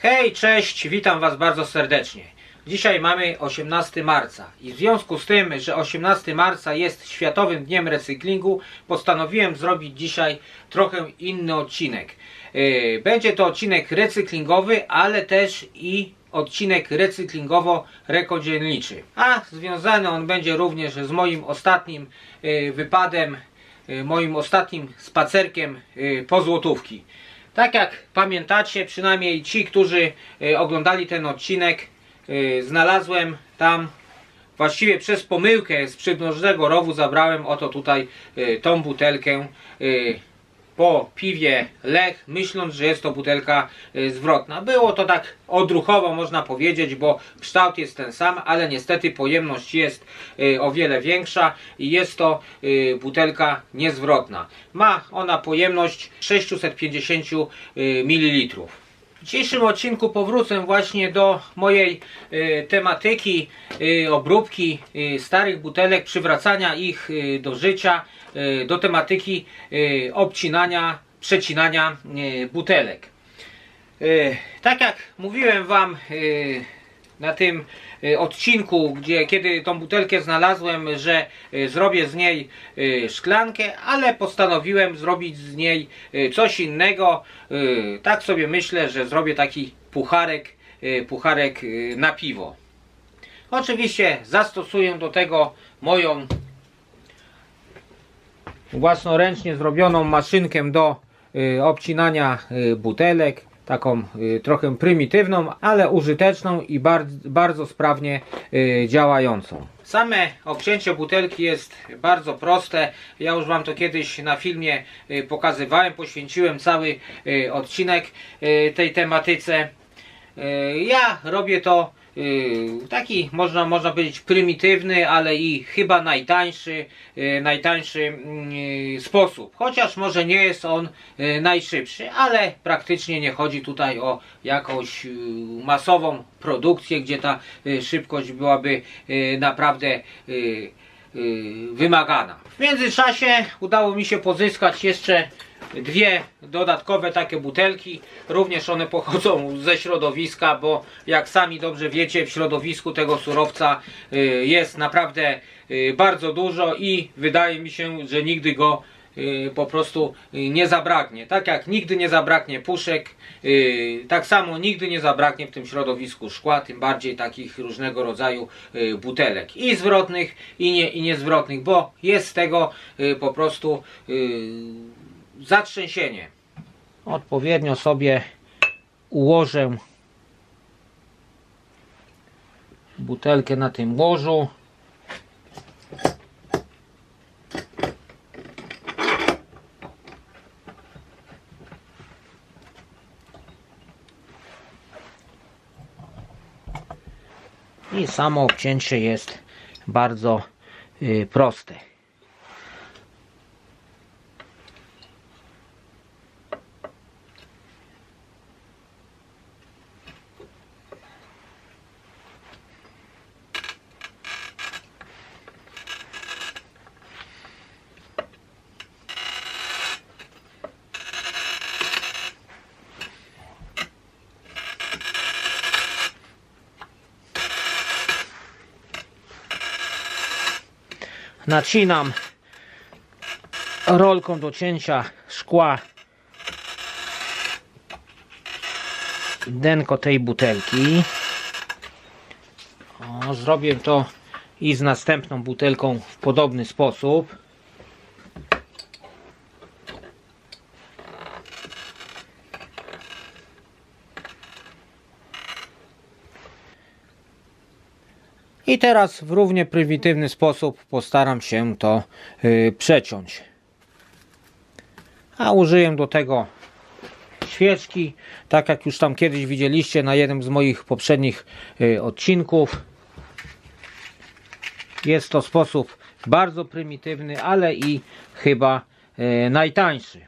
Hej, cześć, witam Was bardzo serdecznie. Dzisiaj mamy 18 marca i w związku z tym, że 18 marca jest Światowym Dniem Recyklingu, postanowiłem zrobić dzisiaj trochę inny odcinek. Yy, Będzie to odcinek recyklingowy, ale też i odcinek recyklingowo-rekodzielniczy. A związany on będzie również z moim ostatnim yy, wypadem, yy, moim ostatnim spacerkiem po złotówki. Tak jak pamiętacie, przynajmniej ci, którzy y, oglądali ten odcinek, y, znalazłem tam właściwie przez pomyłkę z przydrożnego rowu zabrałem oto tutaj y, tą butelkę po piwie Lech, myśląc, że jest to butelka y, zwrotna. Było to tak odruchowo można powiedzieć, bo kształt jest ten sam, ale niestety pojemność jest y, o wiele większa i jest to y, butelka niezwrotna. Ma ona pojemność 650 y, ml. W dzisiejszym odcinku powrócę właśnie do mojej tematyki obróbki starych butelek, przywracania ich do życia, do tematyki y, obcinania, przecinania y, butelek. Y, tak jak mówiłem Wam y, na tym y, odcinku, gdzie kiedy tą butelkę znalazłem, że y, zrobię z niej y, szklankę, ale postanowiłem zrobić z niej y, coś innego. Y, Tak sobie myślę, że zrobię taki pucharek, y, pucharek y, na piwo. Oczywiście zastosuję do tego moją własnoręcznie zrobioną maszynkę do y, obcinania y, butelek. Taką y, trochę prymitywną, ale użyteczną i bardzo, bardzo sprawnie działającą. Same obcięcie butelki jest bardzo proste. Ja już Wam to kiedyś na filmie pokazywałem, poświęciłem cały odcinek tej tematyce. Ja robię to taki można, można powiedzieć prymitywny, ale i chyba najtańszy, y, najtańszy mm, y, sposób. Chociaż może nie jest on najszybszy, ale praktycznie nie chodzi tutaj o jakąś masową produkcję, gdzie ta szybkość byłaby naprawdę wymagana. W międzyczasie udało mi się pozyskać jeszcze dwie dodatkowe takie butelki. Również one pochodzą ze środowiska, bo jak sami dobrze wiecie, w środowisku tego surowca y, jest naprawdę y, bardzo dużo i wydaje mi się, że nigdy go y, po prostu nie zabraknie. Tak jak nigdy nie zabraknie puszek, tak samo nigdy nie zabraknie w tym środowisku szkła, tym bardziej takich różnego rodzaju butelek i zwrotnych i, nie, i niezwrotnych, bo jest z tego po prostu zatrzęsienie. Odpowiednio sobie ułożę butelkę na tym łożu. I samo obcięcie jest bardzo y, proste. Nacinam rolką do cięcia szkła denko tej butelki. O, zrobię to i z następną butelką w podobny sposób I teraz w równie prymitywny sposób postaram się to y, przeciąć. A użyję do tego świeczki, tak jak już tam kiedyś widzieliście na jednym z moich poprzednich y, odcinków. Jest to sposób bardzo prymitywny, ale i chyba y, najtańszy.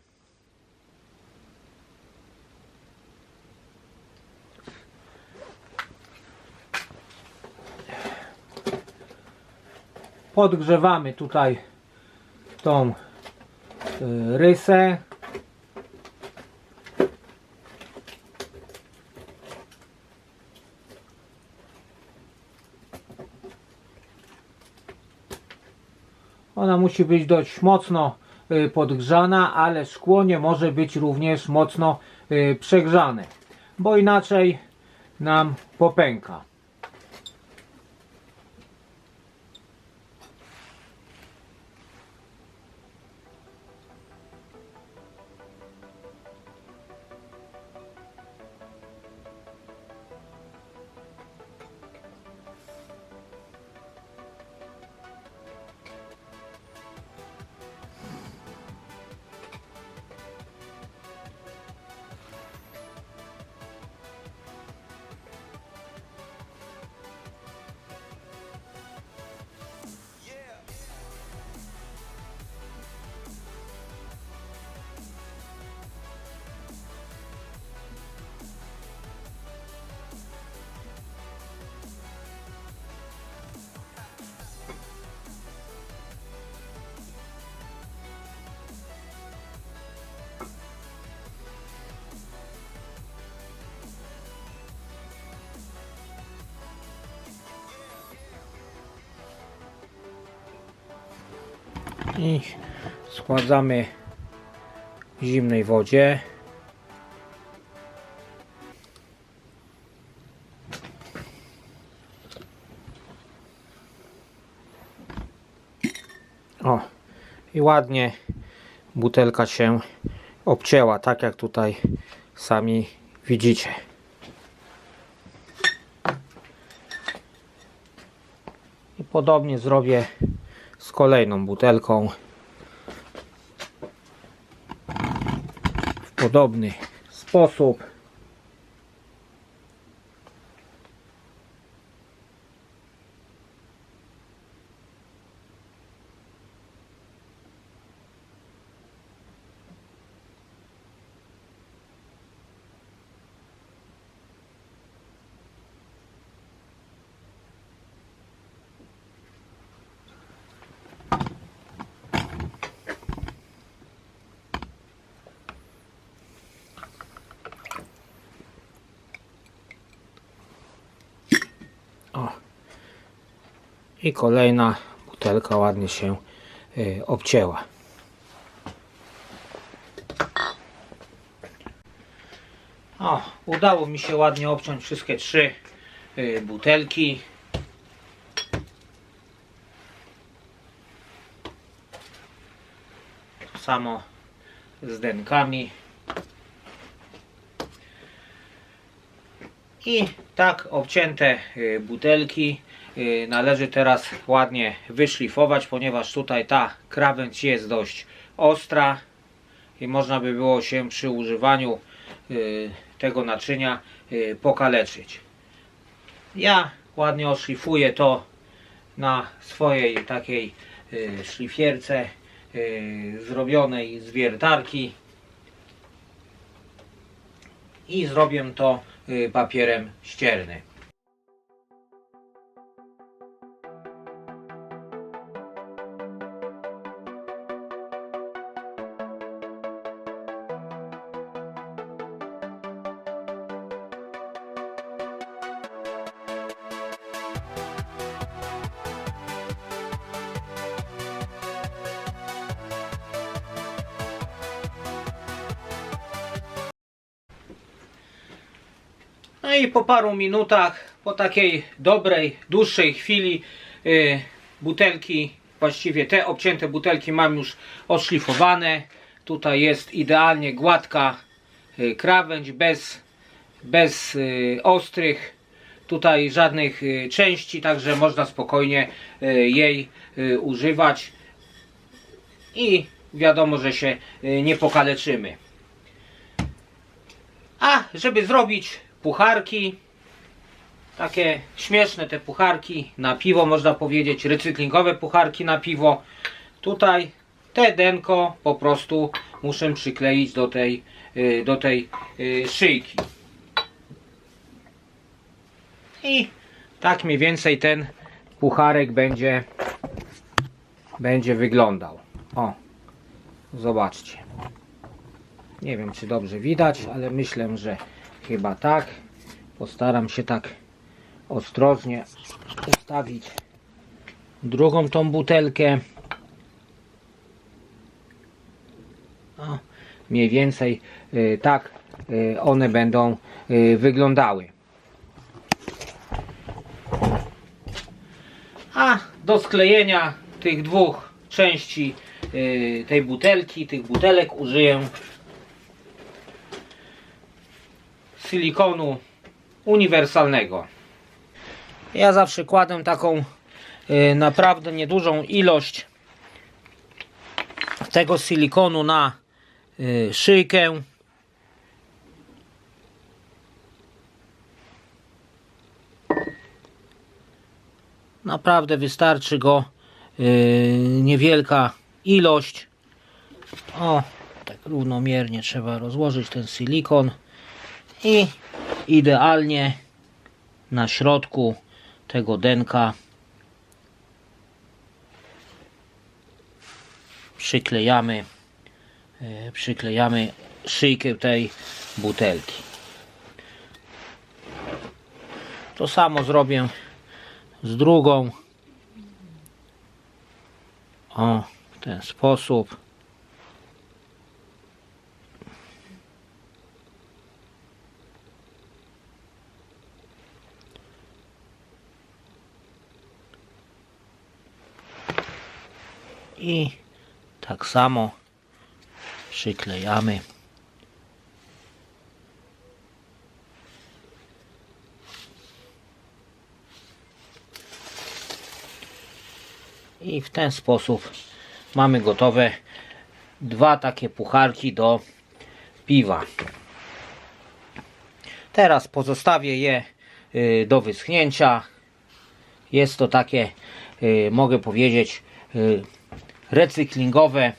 podgrzewamy tutaj tą y, rysę Ona musi być dość mocno y, podgrzana, ale szkło nie może być również mocno y, przegrzane, bo inaczej nam popęka. I schładzamy w zimnej wodzie. O, i ładnie butelka się obcięła, tak jak tutaj sami widzicie. I podobnie zrobię z kolejną butelką w podobny sposób. O. I kolejna butelka ładnie się y, obcięła. O, udało mi się ładnie obciąć wszystkie trzy y, butelki. To samo z denkami. I tak obcięte y, butelki y, należy teraz ładnie wyszlifować, ponieważ tutaj ta krawędź jest dość ostra i można by było się przy używaniu y, tego naczynia pokaleczyć. Ja ładnie oszlifuję to na swojej takiej szlifierce zrobionej z wiertarki i zrobię to y, papierem ściernym. No i po paru minutach, po takiej dobrej, dłuższej chwili y, butelki, właściwie te obcięte butelki mam już odszlifowane. Tutaj jest idealnie gładka y, krawędź, bez, bez y, ostrych tutaj żadnych części, także można spokojnie jej używać i wiadomo, że się nie pokaleczymy. A żeby zrobić pucharki, takie śmieszne te pucharki na piwo, można powiedzieć, recyklingowe pucharki na piwo, tutaj te denko po prostu muszę przykleić do tej, y, do tej y, szyjki. I tak mniej więcej ten pucharek będzie, będzie wyglądał. O, zobaczcie. Nie wiem, czy dobrze widać, ale myślę, że chyba tak. Postaram się tak ostrożnie ustawić drugą tą butelkę. O, mniej więcej y, tak y, one będą y, wyglądały. A do sklejenia tych dwóch części y, tej butelki, tych butelek użyję silikonu uniwersalnego. Ja zawsze kładę taką y, naprawdę niedużą ilość tego silikonu na y, szyjkę. Naprawdę wystarczy go y, niewielka ilość. O, tak równomiernie trzeba rozłożyć ten silikon i idealnie na środku tego denka przyklejamy e, przyklejamy szyjkę tej butelki. To samo zrobię z drugą. O w ten sposób i tak samo przyklejamy. I w ten sposób mamy gotowe dwa takie pucharki do piwa. Teraz pozostawię je y, do wyschnięcia. Jest to takie y, mogę powiedzieć y, recyklingowe.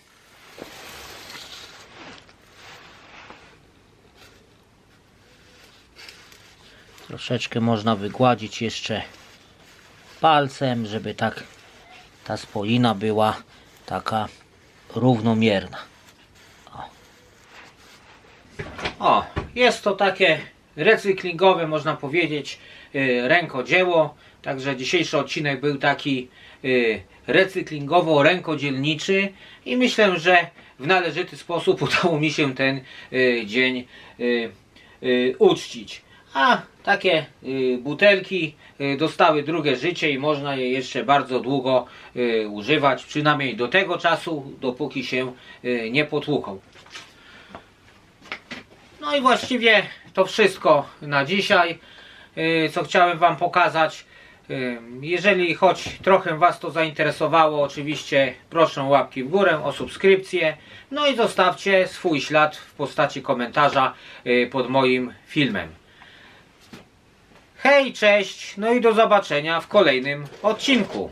Troszeczkę można wygładzić jeszcze palcem żeby tak ta spolina była taka równomierna. O, o jest to takie recyklingowe można powiedzieć y, rękodzieło. Także dzisiejszy odcinek był taki y, recyklingowo-rękodzielniczy i myślę, że w należyty sposób udało mi się ten y, dzień y, y, uczcić. A takie y, butelki y, dostały drugie życie i można je jeszcze bardzo długo y, używać, przynajmniej do tego czasu, dopóki się y, nie potłuką. No i właściwie to wszystko na dzisiaj, y, co chciałem Wam pokazać. Jeżeli choć trochę Was to zainteresowało, oczywiście proszę łapki w górę, o subskrypcję, no i zostawcie swój ślad w postaci komentarza y, pod moim filmem. Hej, cześć, no i do zobaczenia w kolejnym odcinku.